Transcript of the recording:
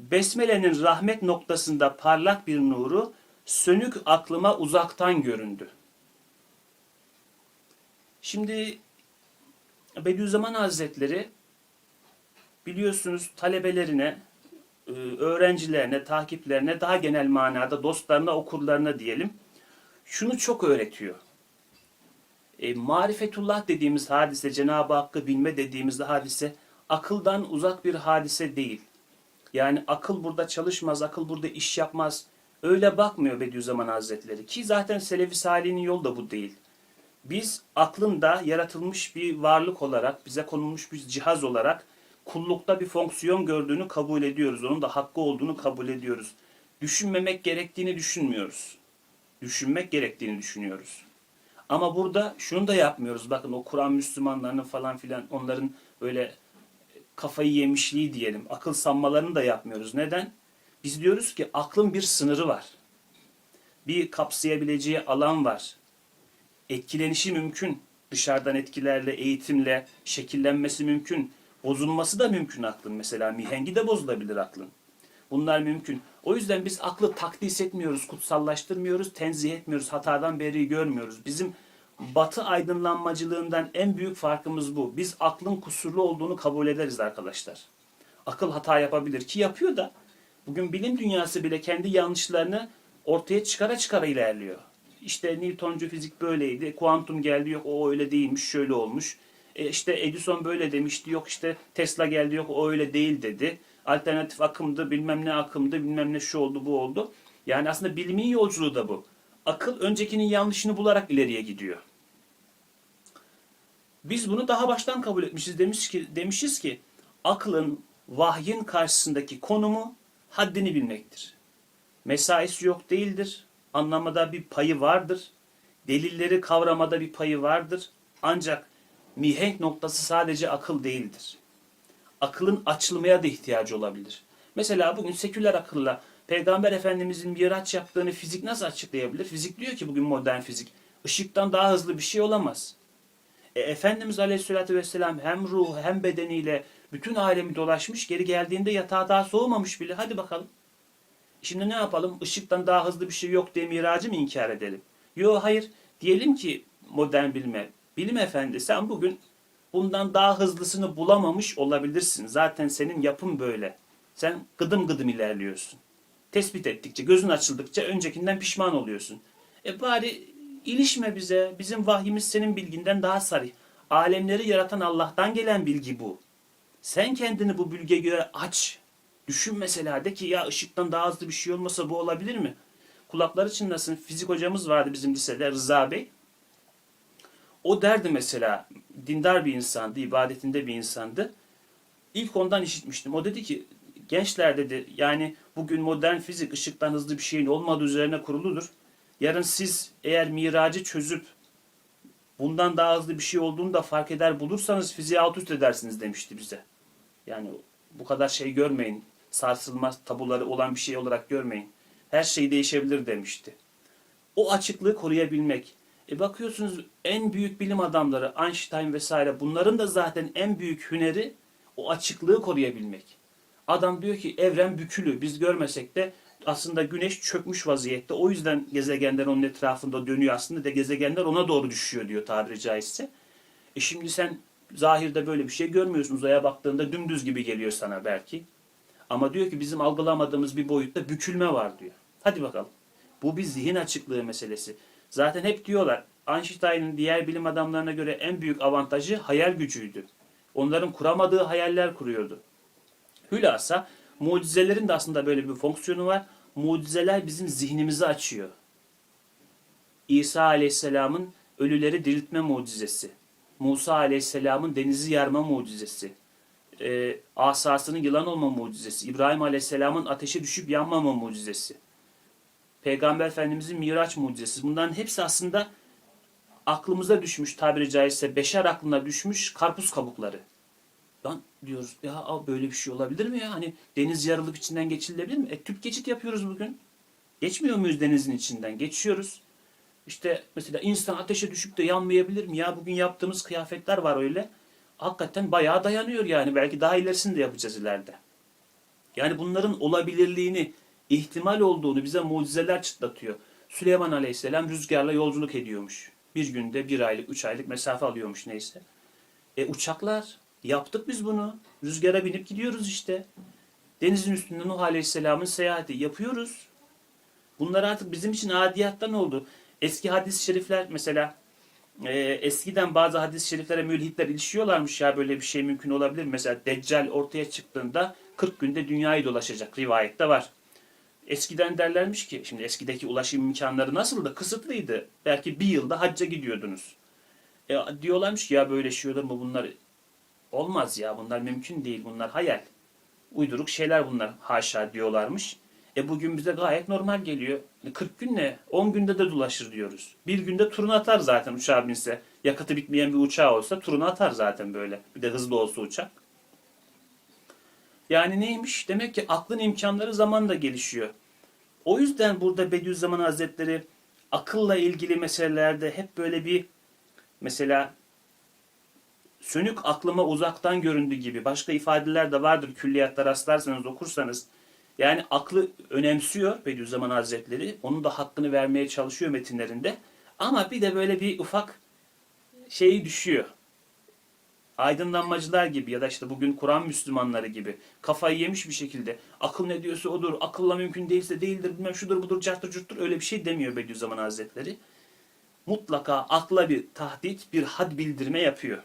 Besmele'nin rahmet noktasında parlak bir nuru sönük aklıma uzaktan göründü. Şimdi Bediüzzaman Hazretleri biliyorsunuz talebelerine, e, öğrencilerine, takiplerine, daha genel manada dostlarına, okurlarına diyelim, şunu çok öğretiyor. E, marifetullah dediğimiz hadise, Cenab-ı Hakk'ı bilme dediğimiz hadise, akıldan uzak bir hadise değil. Yani akıl burada çalışmaz, akıl burada iş yapmaz. Öyle bakmıyor Bediüzzaman Hazretleri. Ki zaten Selefi Salih'in yolu da bu değil. Biz aklında yaratılmış bir varlık olarak, bize konulmuş bir cihaz olarak kullukta bir fonksiyon gördüğünü kabul ediyoruz. Onun da hakkı olduğunu kabul ediyoruz. Düşünmemek gerektiğini düşünmüyoruz. Düşünmek gerektiğini düşünüyoruz. Ama burada şunu da yapmıyoruz. Bakın o Kur'an Müslümanlarının falan filan onların böyle kafayı yemişliği diyelim. Akıl sanmalarını da yapmıyoruz. Neden? Biz diyoruz ki aklın bir sınırı var. Bir kapsayabileceği alan var. Etkilenişi mümkün. Dışarıdan etkilerle, eğitimle şekillenmesi mümkün. Bozulması da mümkün aklın. Mesela mihengi de bozulabilir aklın. Bunlar mümkün. O yüzden biz aklı takdis etmiyoruz, kutsallaştırmıyoruz, tenzih etmiyoruz, hatadan beri görmüyoruz. Bizim batı aydınlanmacılığından en büyük farkımız bu. Biz aklın kusurlu olduğunu kabul ederiz arkadaşlar. Akıl hata yapabilir ki yapıyor da bugün bilim dünyası bile kendi yanlışlarını ortaya çıkara çıkara ilerliyor. İşte Newtoncu fizik böyleydi, kuantum geldi yok o öyle değilmiş, şöyle olmuş. E işte Edison böyle demişti, yok işte Tesla geldi yok o öyle değil dedi. Alternatif akımdı, bilmem ne akımdı, bilmem ne şu oldu bu oldu. Yani aslında bilimin yolculuğu da bu. Akıl öncekinin yanlışını bularak ileriye gidiyor. Biz bunu daha baştan kabul etmişiz. Demiş ki, demişiz ki aklın vahyin karşısındaki konumu haddini bilmektir. Mesaisi yok değildir. Anlamada bir payı vardır. Delilleri kavramada bir payı vardır. Ancak mihenk noktası sadece akıl değildir. Akılın açılmaya da ihtiyacı olabilir. Mesela bugün seküler akılla Peygamber Efendimizin miraç yaptığını fizik nasıl açıklayabilir? Fizik diyor ki bugün modern fizik. ışıktan daha hızlı bir şey olamaz. E, Efendimiz Aleyhisselatü Vesselam hem ruh hem bedeniyle bütün alemi dolaşmış. Geri geldiğinde yatağı daha soğumamış bile. Hadi bakalım. Şimdi ne yapalım? Işıktan daha hızlı bir şey yok diye miracı mı inkar edelim? Yok hayır. Diyelim ki modern bilime. Bilim efendi sen bugün bundan daha hızlısını bulamamış olabilirsin. Zaten senin yapın böyle. Sen gıdım gıdım ilerliyorsun. Tespit ettikçe, gözün açıldıkça öncekinden pişman oluyorsun. E bari ilişme bize. Bizim vahyimiz senin bilginden daha sarih. Alemleri yaratan Allah'tan gelen bilgi bu. Sen kendini bu bilgiye göre aç. Düşün mesela de ki ya ışıktan daha hızlı bir şey olmasa bu olabilir mi? Kulakları çınlasın. Fizik hocamız vardı bizim lisede Rıza Bey. O derdi mesela dindar bir insandı, ibadetinde bir insandı. İlk ondan işitmiştim. O dedi ki gençler dedi yani bugün modern fizik ışıktan hızlı bir şeyin olmadığı üzerine kuruludur. Yarın siz eğer miracı çözüp bundan daha hızlı bir şey olduğunu da fark eder bulursanız fiziği alt üst edersiniz demişti bize. Yani bu kadar şey görmeyin. Sarsılmaz tabuları olan bir şey olarak görmeyin. Her şey değişebilir demişti. O açıklığı koruyabilmek. E bakıyorsunuz en büyük bilim adamları Einstein vesaire bunların da zaten en büyük hüneri o açıklığı koruyabilmek. Adam diyor ki evren bükülü. Biz görmesek de aslında güneş çökmüş vaziyette. O yüzden gezegenler onun etrafında dönüyor aslında de gezegenler ona doğru düşüyor diyor tabiri caizse. E şimdi sen zahirde böyle bir şey görmüyorsun. Uzaya baktığında dümdüz gibi geliyor sana belki. Ama diyor ki bizim algılamadığımız bir boyutta bükülme var diyor. Hadi bakalım. Bu bir zihin açıklığı meselesi. Zaten hep diyorlar Einstein'ın diğer bilim adamlarına göre en büyük avantajı hayal gücüydü. Onların kuramadığı hayaller kuruyordu. Hülasa mucizelerin de aslında böyle bir fonksiyonu var. Mucizeler bizim zihnimizi açıyor. İsa Aleyhisselam'ın ölüleri diriltme mucizesi. Musa Aleyhisselam'ın denizi yarma mucizesi. Ee, asasının yılan olma mucizesi. İbrahim Aleyhisselam'ın ateşe düşüp yanmama mucizesi. Peygamber Efendimizin Miraç mucizesi. Bunların hepsi aslında aklımıza düşmüş tabiri caizse beşer aklına düşmüş karpuz kabukları. Lan diyoruz ya böyle bir şey olabilir mi ya? Hani deniz yarılıp içinden geçilebilir mi? E tüp geçit yapıyoruz bugün. Geçmiyor muyuz denizin içinden? Geçiyoruz. İşte mesela insan ateşe düşüp de yanmayabilir mi? Ya bugün yaptığımız kıyafetler var öyle. Hakikaten bayağı dayanıyor yani. Belki daha ilerisini de yapacağız ileride. Yani bunların olabilirliğini, ihtimal olduğunu bize mucizeler çıtlatıyor. Süleyman Aleyhisselam rüzgarla yolculuk ediyormuş. Bir günde bir aylık, üç aylık mesafe alıyormuş neyse. E uçaklar, yaptık biz bunu. Rüzgara binip gidiyoruz işte. Denizin üstünde Nuh Aleyhisselam'ın seyahati yapıyoruz. Bunlar artık bizim için adiyattan oldu. Eski hadis-i şerifler mesela e, eskiden bazı hadis-i şeriflere mülhitler ilişiyorlarmış ya böyle bir şey mümkün olabilir. Mesela Deccal ortaya çıktığında 40 günde dünyayı dolaşacak rivayette var. Eskiden derlermiş ki şimdi eskideki ulaşım imkanları nasıldı? Kısıtlıydı. Belki bir yılda hacca gidiyordunuz. E, diyorlarmış ki ya böyle şey olur mu bunlar olmaz ya bunlar mümkün değil bunlar hayal. Uyduruk şeyler bunlar haşa diyorlarmış. E bugün bize gayet normal geliyor. E 40 gün ne? 10 günde de dolaşır diyoruz. Bir günde turunu atar zaten uçağa binse. Yakıtı bitmeyen bir uçağı olsa turunu atar zaten böyle. Bir de hızlı olsa uçak. Yani neymiş? Demek ki aklın imkanları zamanla gelişiyor. O yüzden burada Bediüzzaman Hazretleri akılla ilgili meselelerde hep böyle bir mesela sönük aklıma uzaktan göründü gibi başka ifadeler de vardır külliyatta rastlarsanız okursanız. Yani aklı önemsiyor Bediüzzaman Hazretleri. Onun da hakkını vermeye çalışıyor metinlerinde. Ama bir de böyle bir ufak şeyi düşüyor. Aydınlanmacılar gibi ya da işte bugün Kur'an Müslümanları gibi kafayı yemiş bir şekilde akıl ne diyorsa odur, akılla mümkün değilse değildir, bilmem şudur budur, carttır curttur öyle bir şey demiyor Bediüzzaman Hazretleri. Mutlaka akla bir tahdit, bir had bildirme yapıyor.